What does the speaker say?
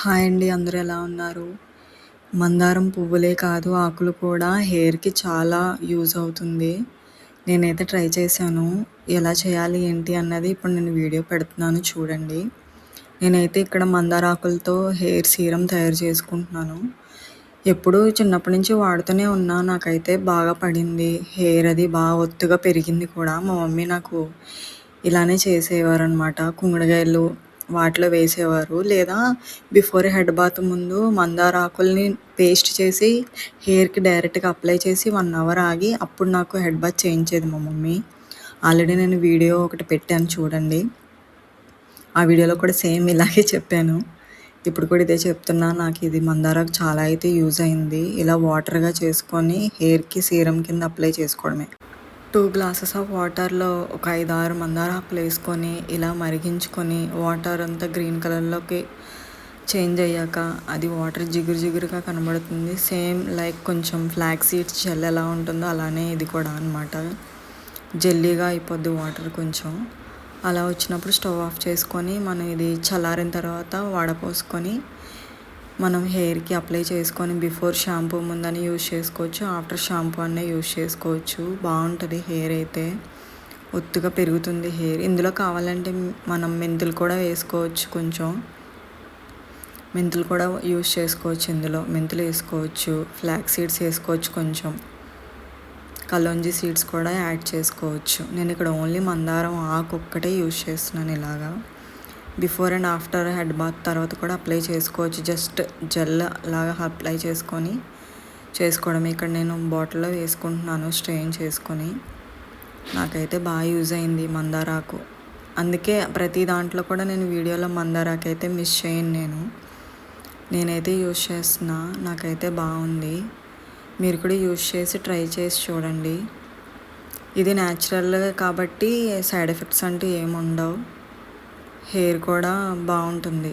Hi అండి అందరూ ఎలా ఉన్నారు? మందారం పువ్వులే కాదు ఆకులు కూడా హెయిర్కి చాలా యూజ్ అవుతుంది. నేనైతే ట్రై చేశాను. ఎలా చేయాలి ఏంటి అన్నది ఇప్పుడు నేను వీడియో పెడుతున్నాను చూడండి. నేనైతే ఇక్కడ మందార ఆకులతో హెయిర్ సీరం తయారు చేసుకుంటున్నాను. ఎప్పుడు చిన్నప్పటి నుంచి వాడుతూనే ఉన్నా నాకైతే బాగా పడింది. హెయిర్ అది బాగా ఒత్తుగా పెరిగింది కూడా. మా మమ్మీ నాకు ఇలానే చేసేవారు అనమాట కుంగుడుగాయలు వాటిలో వేసేవారు. లేదా బిఫోర్ హెడ్ బాత్ ముందు మందార ఆకుల్ని పేస్ట్ చేసి హెయిర్కి డైరెక్ట్గా అప్లై చేసి వన్ అవర్ ఆగి అప్పుడు నాకు హెడ్ బాత్ చేయించేది మా మమ్మీ. ఆల్రెడీ నేను వీడియో ఒకటి పెట్టాను చూడండి. ఆ వీడియోలో కూడా సేమ్ ఇలాగే చెప్పాను. ఇప్పుడు కూడా ఇదే చెప్తున్నా నాకు ఇది మందారకు చాలా అయితే యూజ్ అయింది. ఇలా వాటర్గా చేసుకొని హెయిర్కి సీరం కింద అప్లై చేసుకోవడమే. టూ గ్లాసెస్ ఆఫ్ వాటర్లో ఒక ఐదు ఆరు మందార ఆకులు వేసుకొని ఇలా మరిగించుకొని వాటర్ అంతా గ్రీన్ కలర్లోకి చేంజ్ అయ్యాక అది వాటర్ జిగురు జిగురుగా కనబడుతుంది. సేమ్ లైక్ కొంచెం ఫ్లాక్ సీడ్స్ జెల్ ఎలా ఉంటుందో అలానే ఇది కూడా అనమాట జెల్లీగా అయిపోద్ది వాటర్ కొంచెం. అలా వచ్చినప్పుడు స్టవ్ ఆఫ్ చేసుకొని మనం ఇది చల్లారిన తర్వాత వడపోసుకొని మనం హెయిర్కి అప్లై చేసుకొని బిఫోర్ షాంపూ ముందని యూజ్ చేసుకోవచ్చు. ఆఫ్టర్ షాంపూ అనే యూజ్ చేసుకోవచ్చు. బాగుంటుంది హెయిర్ అయితే. ఒత్తుగా పెరుగుతుంది హెయిర్. ఇందులో కావాలంటే మనం మెంతులు కూడా వేసుకోవచ్చు కొంచెం. మెంతులు కూడా యూజ్ చేసుకోవచ్చు ఇందులో. మెంతులు వేసుకోవచ్చు. ఫ్లాక్ సీడ్స్ వేసుకోవచ్చు కొంచెం. కలోంజీ సీడ్స్ కూడా యాడ్ చేసుకోవచ్చు. నేను ఇక్కడ ఓన్లీ మందారం ఆకు ఒక్కటే యూజ్ చేస్తున్నాను ఇలాగా. Before and after head bath తర్వాత కూడా అప్లై చేసుకోవచ్చు. జస్ట్ జెల్ లాగా అప్లై చేసుకొని చేసుకోవడం ఇక్కడ నేను బాటిల్లో వేసుకుంటున్నాను స్ట్రెయిన్ చేసుకొని. నాకైతే బాగా యూజ్ అయింది మందారాకు. అందుకే ప్రతి దాంట్లో కూడా నేను వీడియోలో మందారాకు అయితే మిస్ చేయను నేను. నేనైతే యూజ్ చేస్తున్నా. నాకైతే బాగుంది. మీరు కూడా యూజ్ చేసి ట్రై చేసి చూడండి. ఇది న్యాచురల్ కాబట్టి సైడ్ ఎఫెక్ట్స్ అంటూ ఏముండవు. హెయిర్ కూడా బాగుంటుంది.